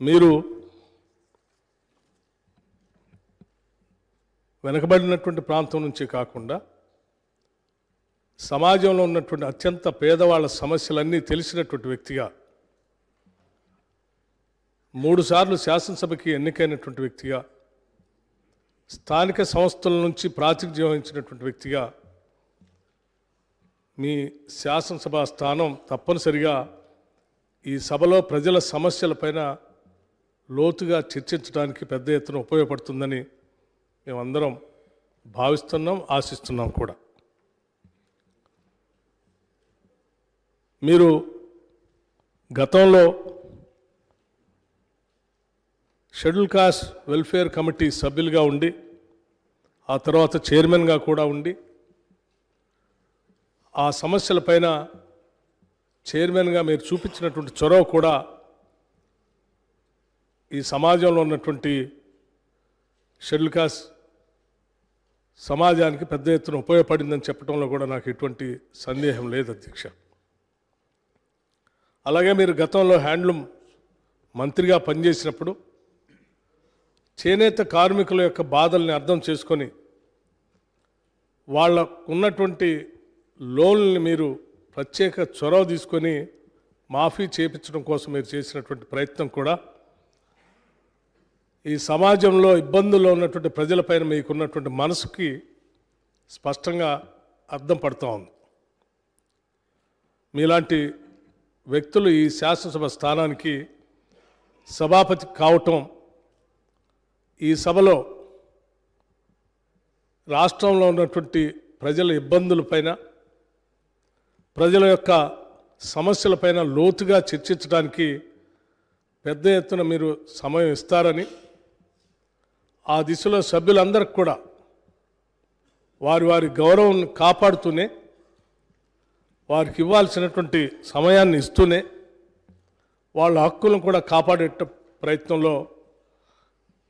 మీరు వెనకబడినటువంటి ప్రాంతం నుంచి కాకుండా సమాజంలో ఉన్నటువంటి అత్యంత పేదవాళ్ళ సమస్యలన్నీ తెలిసినటువంటి వ్యక్తిగా మూడుసార్లు శాసనసభకి ఎన్నికైనటువంటి వ్యక్తిగా స్థానిక సంస్థల నుంచి ప్రాతినిధ్యం వహించినటువంటి వ్యక్తిగా మీ శాసనసభ స్థానం తప్పనిసరిగా ఈ సభలో ప్రజల సమస్యలపైన లోతుగా చర్చించడానికి పెద్ద ఎత్తున ఉపయోగపడుతుందని మేమందరం భావిస్తున్నాం ఆశిస్తున్నాం కూడా. మీరు గతంలో షెడ్యూల్ కాస్ట్ వెల్ఫేర్ కమిటీ సభ్యులుగా ఉండి ఆ తర్వాత చైర్మన్గా కూడా ఉండి ఆ సమస్యలపైన చైర్మన్గా మీరు చూపించినటువంటి చొరవ కూడా ఈ సమాజంలో ఉన్నటువంటి షెడ్యూల్ కాస్ట్ సమాజానికి పెద్ద ఎత్తున ఉపయోగపడిందని చెప్పడంలో కూడా నాకు ఎటువంటి సందేహం లేదు అధ్యక్ష. అలాగే మీరు గతంలో హ్యాండ్లూమ్ మంత్రిగా పనిచేసినప్పుడు చేనేత కార్మికుల యొక్క బాధల్ని అర్థం చేసుకొని వాళ్ళకు ఉన్నటువంటి లోన్లని మీరు ప్రత్యేక చొరవ తీసుకొని మాఫీ చేపించడం కోసం మీరు చేసినటువంటి ప్రయత్నం కూడా ఈ సమాజంలో ఇబ్బందుల్లో ఉన్నటువంటి ప్రజలపైన మీకున్నటువంటి మనసుకి స్పష్టంగా అర్థం పడుతూ ఉంది. మీలాంటి వ్యక్తులు ఈ శాసనసభ స్థానానికి సభాపతి కావటం ఈ సభలో రాష్ట్రంలో ఉన్నటువంటి ప్రజల ఇబ్బందులపైన ప్రజల యొక్క సమస్యలపైన లోతుగా చర్చించడానికి పెద్ద ఎత్తున మీరు సమయం ఇస్తారని ఆ దిశలో సభ్యులందరికి కూడా వారి వారి గౌరవం కాపాడుతూనే వారికి ఇవ్వాల్సినటువంటి సమయాన్ని ఇస్తూనే వాళ్ళ హక్కులను కూడా కాపాడే ప్రయత్నంలో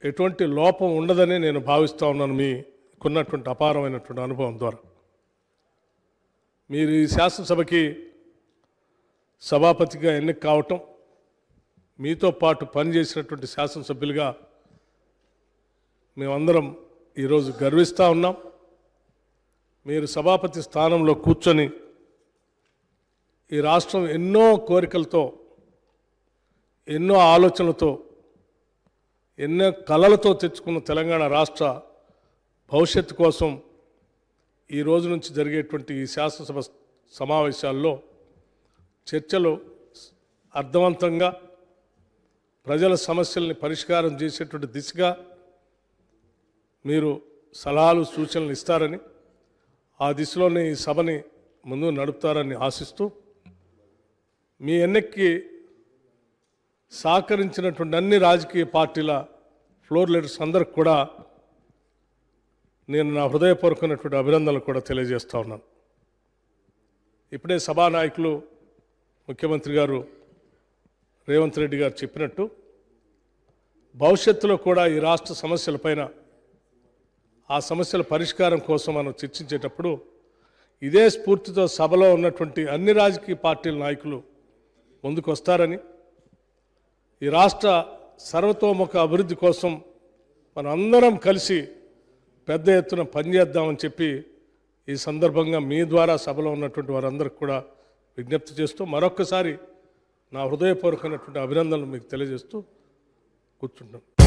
ఎటువంటి లోపం ఉండదని నేను భావిస్తూ ఉన్నాను మీకున్నటువంటి అపారమైనటువంటి అనుభవం ద్వారా. మీరు ఈ శాసనసభకి సభాపతిగా ఎన్నిక కావటం మీతో పాటు పనిచేసినటువంటి శాసనసభ్యులుగా మేమందరం ఈరోజు గర్విస్తూ ఉన్నాం. మీరు సభాపతి స్థానంలో కూర్చొని ఈ రాష్ట్రం ఎన్నో కోరికలతో ఎన్నో ఆలోచనలతో ఎన్నో కళలతో తెచ్చుకున్న తెలంగాణ రాష్ట్ర భవిష్యత్తు కోసం ఈ రోజు నుంచి జరిగేటువంటి ఈ శాసనసభ సమావేశాల్లో చర్చలు అర్థవంతంగా ప్రజల సమస్యల్ని పరిష్కారం చేసేటువంటి దిశగా మీరు సలహాలు సూచనలు ఇస్తారని ఆ దిశలోనే ఈ సభని ముందు నడుపుతారని ఆశిస్తూ మీ ఎన్నికకి సహకరించినటువంటి అన్ని రాజకీయ పార్టీల ఫ్లోర్ లీడర్స్ అందరికి కూడా నేను నా హృదయపూర్వకమైనటువంటి అభినందనలు కూడా తెలియజేస్తూ ఉన్నాను. ఇప్పుడే సభానాయకులు ముఖ్యమంత్రి గారు రేవంత్ రెడ్డి గారు చెప్పినట్టు భవిష్యత్తులో కూడా ఈ రాష్ట్ర సమస్యలపైన ఆ సమస్యల పరిష్కారం కోసం మనం చర్చించేటప్పుడు ఇదే స్ఫూర్తితో సభలో ఉన్నటువంటి అన్ని రాజకీయ పార్టీల నాయకులు ముందుకు వస్తారని ఈ రాష్ట్ర సర్వతోముఖ అభివృద్ధి కోసం మనందరం కలిసి పెద్ద ఎత్తున పనిచేద్దామని చెప్పి ఈ సందర్భంగా మీ ద్వారా సభలో ఉన్నటువంటి వారందరికి కూడా విజ్ఞప్తి చేస్తూ మరొక్కసారి నా హృదయపూర్వకమైనటువంటి అభినందనలు మీకు తెలియజేస్తూ కూర్చుంటాను